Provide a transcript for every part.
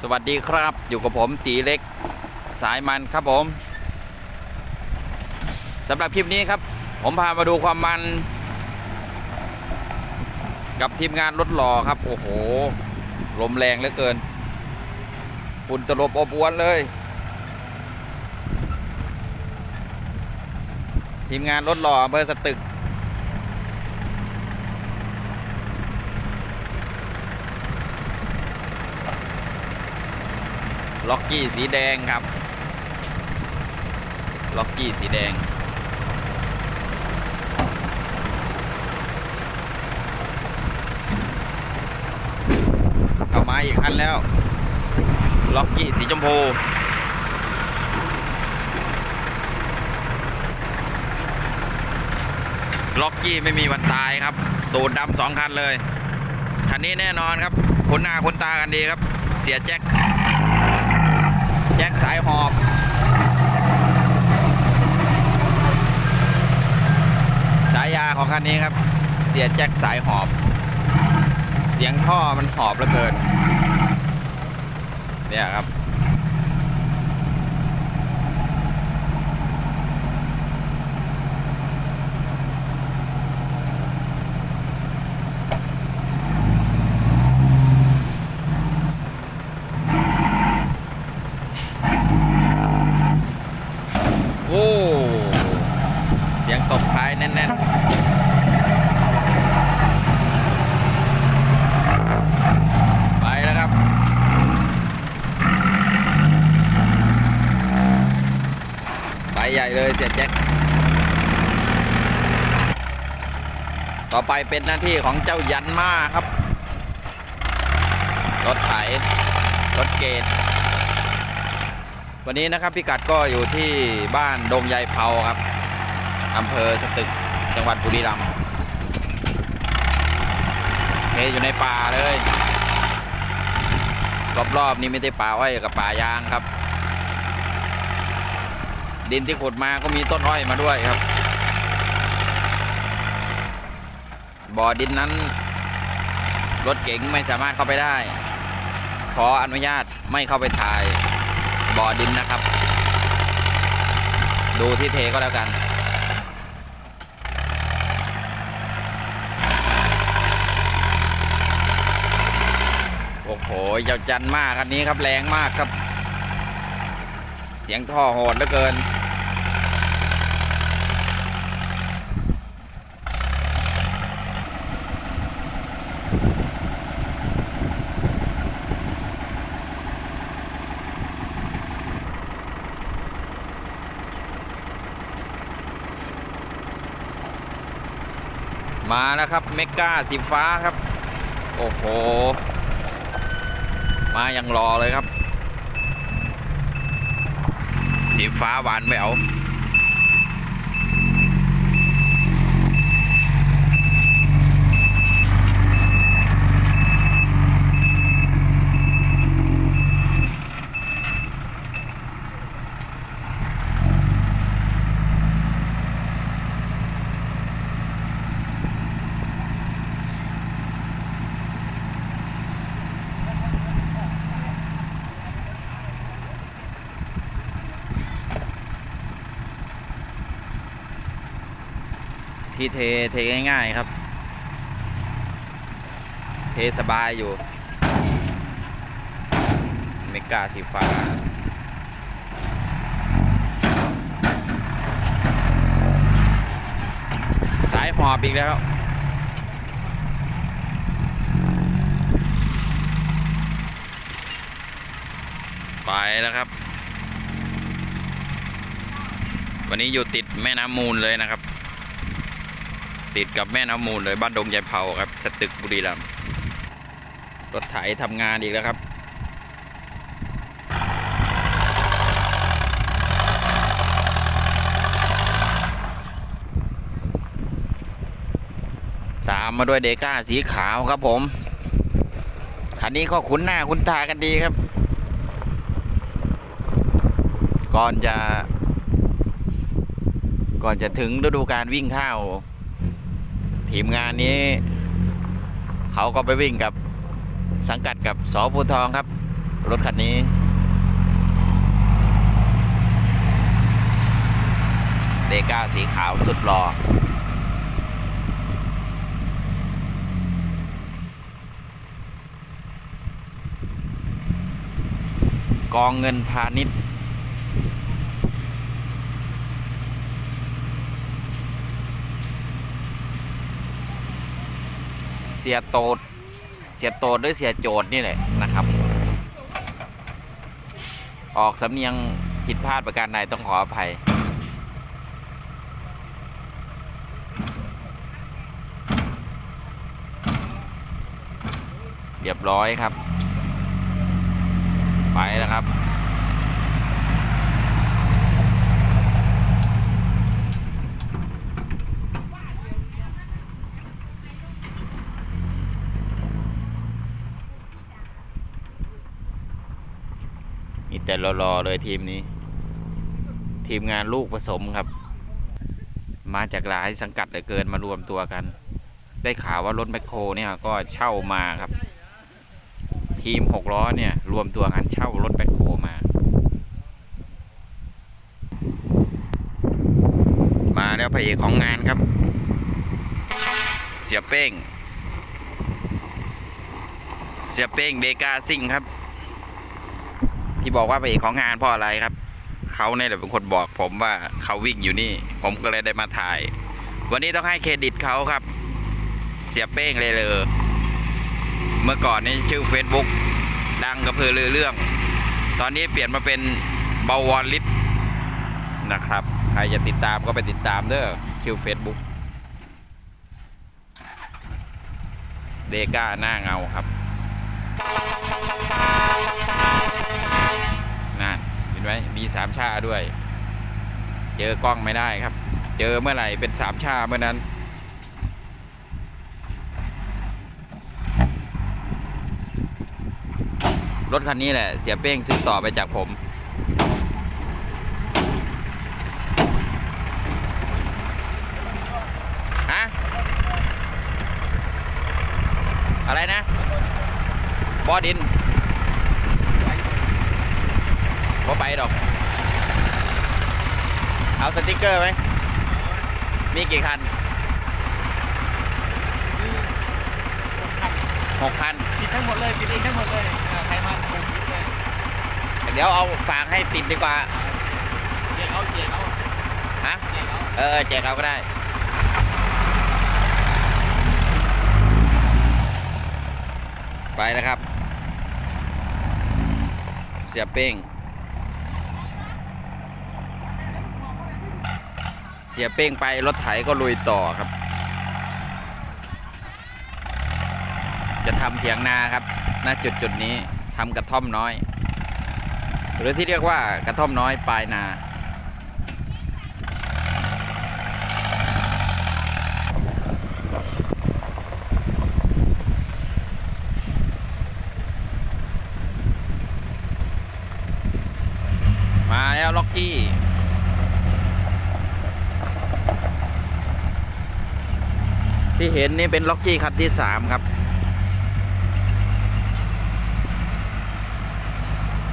สวัสดีครับ อยู่กับผมตีเล็กสายมันครับผมสำหรับคลิปนี้ครับ ผมพามาดูความมัน กับทีมงานรถหล่อครับ โอ้โห ลมแรงเหลือเกินฝุ่นตลบอบอวนเลย ทีมงานรถหล่ออำเภอสตึก ล็อกกี้สีแดงครับ ล็อกกี้สีแดง เข้ามาอีกคันแล้ว ล็อกกี้สีชมพูล็อกกี้ไม่มีวันตายครับ ตูดดำสองคันเลย คันนี้แน่นอนครับคุ้นหน้าคุ้นตากันดีครับ เสียแจ็ค แจ็คสายหอบฉายาของคันนี้ครับ เสียแจ็คสายหอบ เสียงท่อมันหอบเหลือเกิน เนี่ยครับ โอ้ เสี ยงตบท้ายแน่นๆ ไปแล้วครับ ไปใหญ่เลยเสียแจ็ค ต่อไปเป็นหน้าที่ของเจ้ายันมาครับ รถไถ รถเกตวันนี้นะครับพิกัดก็อยู่ที่บ้านดงยายเผาครับ อำเภอสตึก จังหวัดบุรีรัมย์เทอยู่ในป่าเลย รอบๆนี้ไม่ได้ป่าอ้อยกับป่ายางครับ ดินที่ขุดมาก็มีต้นอ้อยมาด้วยครับ บ่อดินนั้น รถเก๋งไม่สามารถเข้าไปได้ ขออนุญาตไม่เข้าไปถ่ายบ่อดินนะครับ ดูที่เทก็แล้วกัน อ้โหยาวจันมากคันนี้ครับแรงมากครับ เสียงท่อโหดเหลือเกิน มาแล้วครับเมกาสีฟ้าครับ โอ้โห มายังรอเลยครับ สีฟ้าหวานแมว ที่เทเทง่ายๆครับ เทสบายอยู่ เมกาสีฟ้าสายหอบอีกแล้วไปแล้วครับ วันนี้อยู่ติดแม่น้ำมูลเลยนะครับ ติดกับแม่น้ำมูลเลยบ้านดงยายเผาครับสตึกบุรีรัมย์รถไถทำงานอีกแล้วครับตามมาด้วยเดก้าสีขาวครับผม คันนี้ก็คุ้นหน้าคุ้นตากันดีครับ ก่อนจะ ก่อนจะถึงฤดูการวิ่งข้าว ทีมงานนี้ เขาก็ไปวิ่งกับสังกัดกับสอภูทองครับ รถคันนี้เดก้าสีขาวสุดหล่อกองเงินพาณิชย์ เสียโตด เสียโตดหรือเสียโจดนี่แหละนะครับ ออกสำเนียงผิดพลาดประการใดต้องขออภัย เรียบร้อยครับ ไปแล้วครับ มี แต่รอๆเลยทีมนี้ ทีมงานลูกผสมครับ มาจากหลายสังกัดเหลือเกินมารวมตัวกัน ได้ข่าวว่ารถแมคโครเนี่ยก็เช่ามาครับ ทีมหกล้อเนี่ยรวมตัวกันเช่ารถแมคโครมา มาแล้วพระเอกของงานครับ เสียเป้ง เสียเป้งเดกาซิ่งครับ ที่บอกว่าพระเอกของงานเพราะอะไรครับ เขาเนี่ยแหละเป็นคนบอกผมว่าเขาวิ่งอยู่นี่ ผมก็เลยได้มาถ่าย วันนี้ต้องให้เครดิตเขาครับ เสียเป้งเลยเลย เมื่อก่อนนี่ชื่อ Facebook ดังกระเพือรือเรื่อง ตอนนี้เปลี่ยนมาเป็นเบาวอลลิตนะครับ ใครจะติดตามก็ไปติดตามเด้อชื่อ Facebook เดก้าหน้าเงาครับ นั่นเห็น ไหมมีสามชาด้วย เจอกล้องไม่ได้ครับ เจอเมื่อไหร่เป็นสามชาเมื่อนั้น รถคันนี้แหละ เสียเป้งซื้อต่อไปจากผมฮะอะไรนะบอดิน ว่าไปดอก เอาสติกเกอร์ไหม มีกี่คันหกคันปิดทั้งหมดเลยปิดเองทั้งหมดเลยเออใครมาผมปิดเลยเดี๋ยวเอาฝากให้ติดดีกว่า เจ๊เขาเจ๊เขาฮะ เจ๊เขาเออแจกเอาก็ได้ ไปนะครับ เสียเป้ง เสียเป้งไปรถไถก็ลุยต่อครับ จะทำเถียงนาครับณจุดจุดนี้ทำกระท่อมน้อย หรือที่เรียกว่ากระท่อมน้อยปลายนามาแล้วล็อกกี้ ที่เห็นนี่เป็นล็อกกี้คันที่สามครับ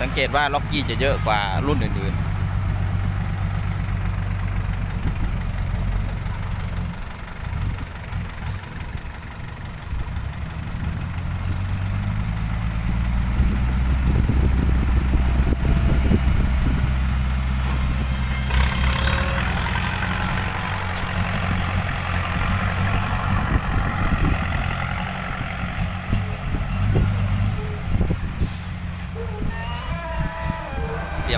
สังเกตว่าล็อกกี้จะเยอะกว่ารุ่นอื่นๆ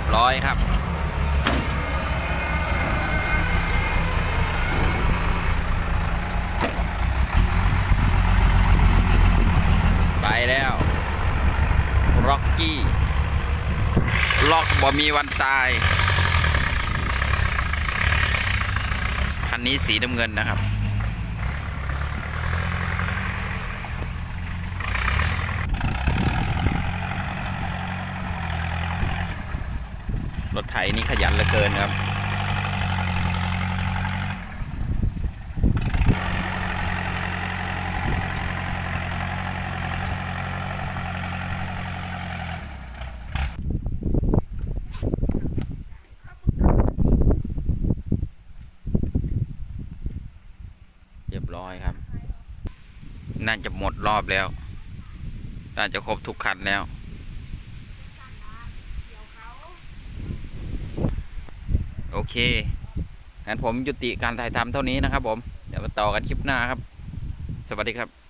เร้อยครับ ไปแล้วล็อกกี้ ล็อกบ่มีวันตาย คันนี้สีน้ำเงินนะครับ รถไถนี่ขยันเหลือเกินครับเรียบร้อยครับ น่าจะหมดรอบแล้วน่าจะครบทุกคันแล้ว โอเค งั้นผมยุติการถ่ายทำเท่านี้นะครับผม เดี๋ยวมาต่อกันคลิปหน้าครับ สวัสดีครับ